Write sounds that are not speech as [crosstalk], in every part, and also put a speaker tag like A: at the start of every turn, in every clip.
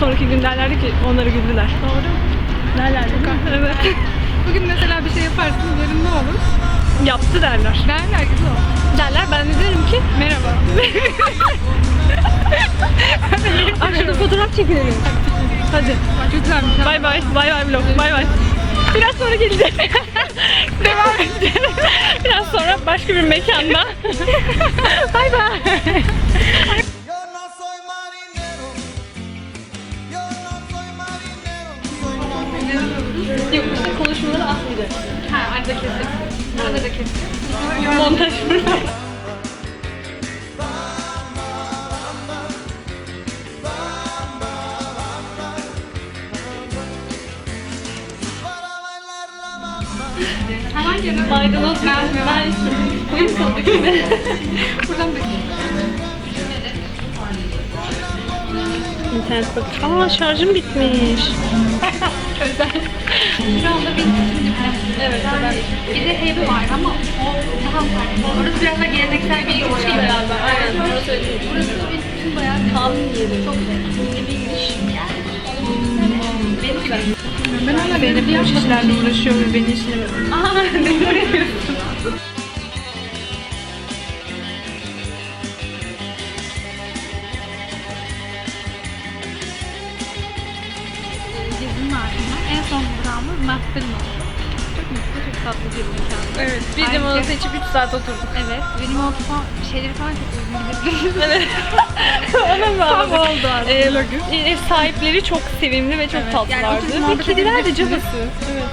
A: sonraki gün derlerdi ki onları güldüler.
B: Doğru.
A: Derlerdi. Evet. [laughs]
B: Bugün mesela bir şey yaparsın yarın ne olur?
A: Yaptı derler.
B: Derler güzel olur.
A: Derler ben de derim ki
B: Merhaba. [laughs]
A: aşağıda fotoğraf çekilelim. Hadi.
B: Güzelmiş.
A: Bay bay. Bay bay vlog. Bay bay. Biraz sonra geleceğim. [laughs] Devam edeceğim. Biraz sonra başka bir mekanda. bay bay. Yok işte konuşmaları atmayacağız.
B: Ha arada kesip. Arada da kesip.
A: Montaj burada. Maydanoz ben ben Koyayım soldakini.
B: Buradan da
A: İnternet bak. Aa şarjım bitmiş.
B: Özel. Şu anda bir Evet, ben. Bir de heavy var ama o daha farklı. Orası biraz daha geleneksel bir yol yani.
A: beraber. Aynen. Doğru söylüyorsun.
B: Burası da benim için bayağı
A: Tam yeri.
B: çok yeni bir giriş. Benim gibi. Ben hala benim bir işlerle uğraşıyor ve beni işlemiyor. Aha, ne görüyorsun? En son durağımız Maspelin oldu. Çok mutlu, çok tatlı bir mekan.
A: Evet. Bir
B: Herkes-
A: limonata içip 3 saat oturduk.
B: Evet, benim o falan şeyleri falan çok uygun [laughs] gidebiliriz.
A: Evet. Ona
B: Tam oldu aslında.
A: Ee, ev sahipleri çok sevimli ve çok
B: Evet, yani
A: tatlılardı.
B: oturup
A: ve
B: muhabbet
A: kediler de
B: edebilirsiniz.
A: cabası. Evet.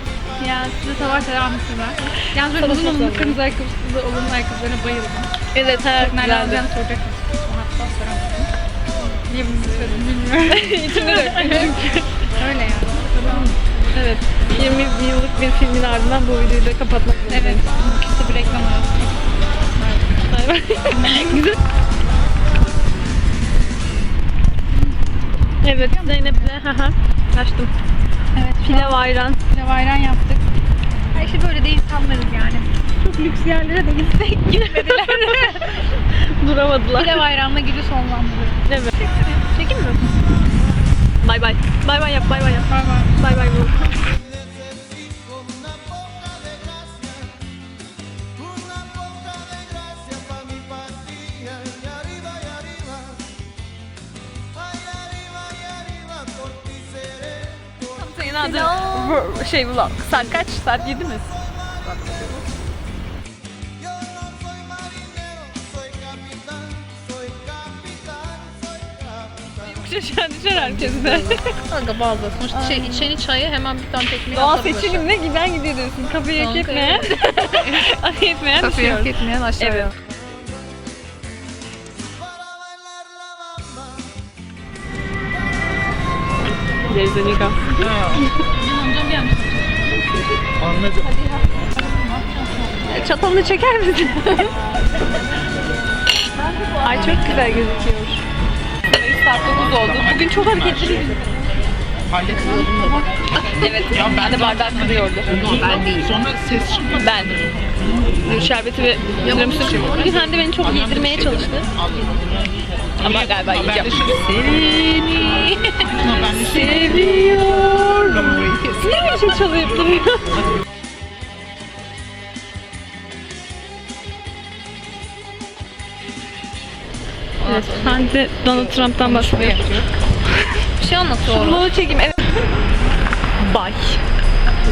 B: Ya size sabah selam var. Yalnız böyle
A: Sabah
B: uzun uzun kırmızı ayakkabısı olan ayakkabılarına bayıldım.
A: Evet, her
B: Nereden
A: güzeldi.
B: alacağını soracaktım. Hatta soramadım. Niye bunu söyledim bilmiyorum. [laughs]
A: İçinde de. [laughs]
B: Öyle yani.
A: Evet. 20 yıllık bir filmin ardından bu videoyu da kapatmak
B: Evet.
A: zorundayız.
B: Kısa bir reklam arası.
A: Bay bay. [laughs] Güzel. Evet, Zeynep'le haha açtım.
B: Evet.
A: Pilav ayran.
B: Pilav ayran yaptık. Her şey böyle de insanlarız yani. Çok lüks yerlere de gitsek [laughs] gitmediler. [laughs]
A: Duramadılar.
B: Pilav ayranla günü sonlandırıyoruz.
A: Evet. Çekeyim mi? Bay bay. Bay bay yap, bay bay yap.
B: Bay bay.
A: Bay bay Senin adın şey vlog. Saat kaç? Saat 7 mi? Aşağı düşer herkes de.
C: Kanka bazı. Sonuçta şey, içeni çayı hemen bir tane tekmeyi
A: Doğa
C: atar başa.
A: seçilim ne giden gidiyor diyorsun. Kapıyı hak
C: Kanka,
A: etmeyen. [laughs] hak etmeyen
B: Kafayı hak
A: düşüyor.
B: etmeyen aşağıya.
A: Evet. Gezdenika.
D: Anladım.
A: Çatalını çeker misin? [laughs] Ay çok güzel gözüküyor. Saat 9 oldu. Bugün çok hareketli. Evet, ben de bardak kırıyordu.
C: Ben değil.
D: Sonra ses çıkmadı.
A: Ben. Gül şerbeti ve tiramisu. Bugün Hande beni çok yedirmeye çalıştı. Ama galiba yiyeceğim. Seni seviyorum. Niye bir şey çalıp Evet. Hande Donald Trump'tan bahsediyor.
C: Bir şey anlatıyor.
A: Vlogu çekeyim. Evet. Bye.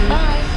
A: Bye.